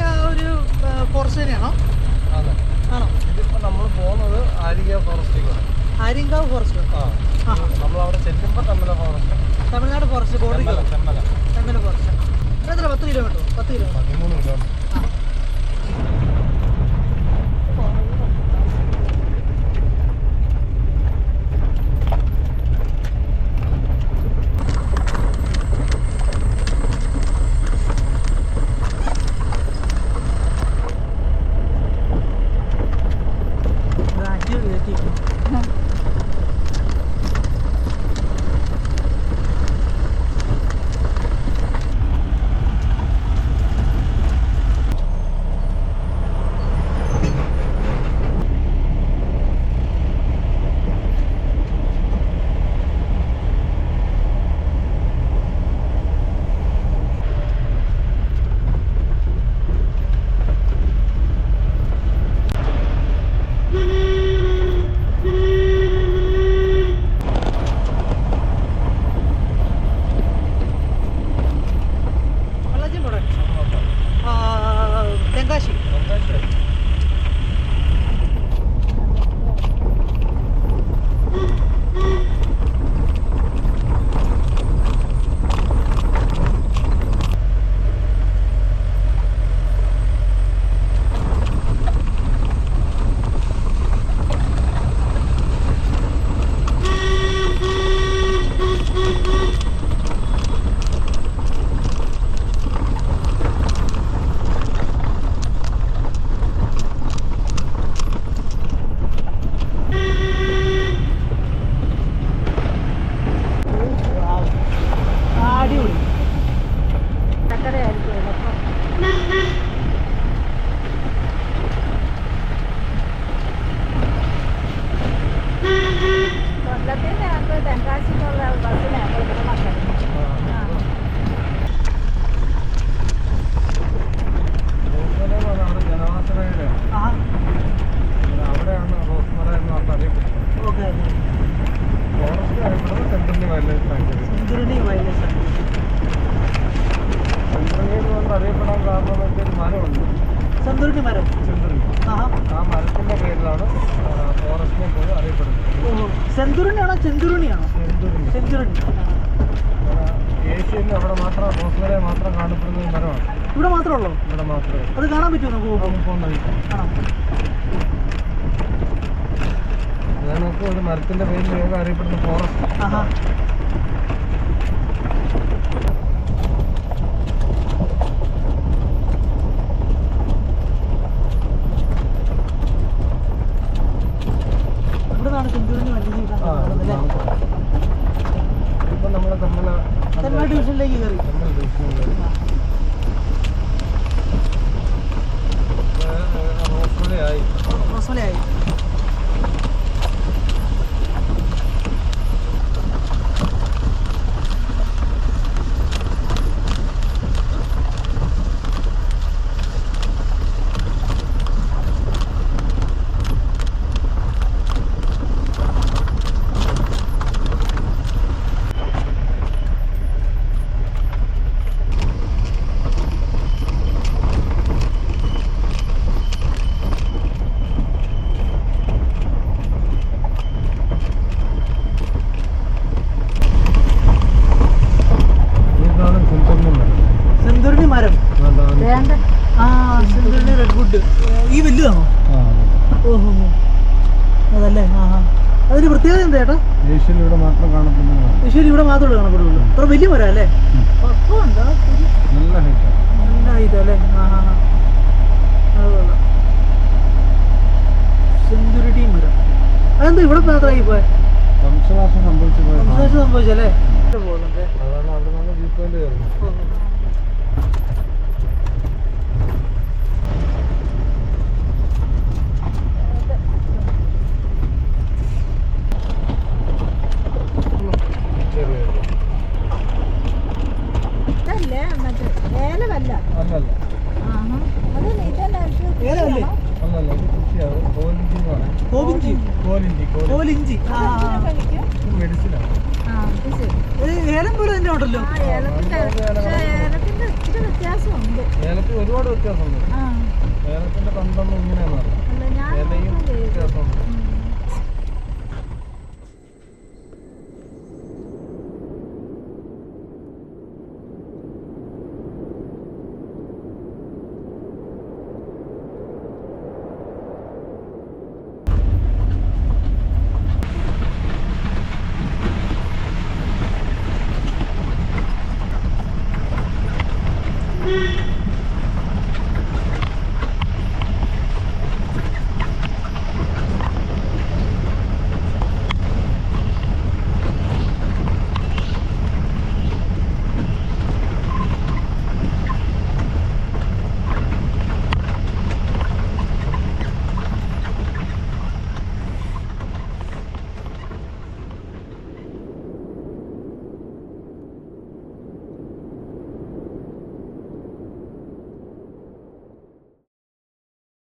ആലിക ഒരു ഫോറസ്റ്റ് ഏരിയയാണോ അതെ. ആണോ? ഇതിപ്പോൾ നമ്മൾ പോകുന്നത് ആലിക ഫോറസ്റ്റിലേക്കാണ് ആര്യങ്കാവ് ഫോറസ്റ്റ് ആ. നമ്മൾ അവിടെ ചെല്ലുമ്പോൾ തമിഴ ഫോറസ്റ്റ് തമിഴ്നാട് ഫോറസ്റ്റ് ബോർഡറിൽ ചെമ്മല. ചെമ്മല ഫോറസ്റ്റ് എത്ര പത്ത് കിലോമീറ്റർ പത്ത് കിലോമീറ്റർ കൊണ്ട് അറിയപ്പെടാൻ കാരണം എന്ന് ഒരു മരമുണ്ട്. സെഞ്ചുറി മരം. സെൻട്രലി ആ മരത്തിന്റെ പേരിലാണ് ഫോറസ്റ്റിനെ പോലും അറിയപ്പെടുന്നത്. സെഞ്ചുറിനാണോ ചെന്തുരുണിയാണോ? സെഞ്ചുറിനി ഏഷ്യയിൽ അവിടെ മാത്രം റോസ്മറയെ മാത്രം കാണപ്പെടുന്ന ഒരു മരമാണ്. ഇവിടെ മാത്രമേ ഉള്ളൂ? ഇവിടെ മാത്രമേ അത് കാണാൻ പറ്റുമോ നമുക്ക് പോകുന്ന ഒരു മരത്തിന്റെ പേരിൽ അറിയപ്പെടുന്ന ഫോറസ്റ്റ്. ആഹാ ഇവിടെ നിന്നാണ് സെഞ്ചുറിനി വണ്ടി ഇപ്പൊ നമ്മളെ തമ്മിൽ ഡിവിഷനിലേക്ക് കയറി. തമ്മിൽ ഡിവിഷനിൽ റോസ്മലയായി. റോസ്മലയായി ഇതാണ് സെൻട്രലിന്റെ മരം സെഞ്ചുറിനി മരം അതാണ് വേണ്ട ആ സെഞ്ചുറിനി റെഡ്വുഡ് ഈ വലുതാണോ ആ, ഓഹോ അതല്ലേ ആ ആ അതിന് പ്രത്യേകത എന്താ ചേട്ടാ? ഏഷ്യയിൽ ഇവിടെ മാത്രം കാണപ്പെടുന്നതാണ് ഏഷ്യയിൽ ഇവിടെ മാത്രമേ കാണപ്പെടുള്ളൂ. അത്ര വലിയ മരം അല്ലേ. നല്ല ഹൈറ്റാണ് നല്ല ആ ആ. സെഞ്ചുറിറ്റി മരം. അതെന്താ ഇവിടെ മാത്രമായി പോയ? വംശനാശം സംഭവിച്ചു. സംഭവിച്ചല്ലേ? പോകുന്നുണ്ട് അതാണ് അവിടെ നിന്ന് വ്യൂ പോയിന്റ് കയറുന്നത് പോലെ തന്നെ ഉണ്ടല്ലോ. ആ ഏലത്തിന്റെ ഒരുപാട് വ്യത്യാസമുണ്ട്. ആ. ഏലത്തിന്റെ കണ്ടൊന്നും ഇങ്ങനെ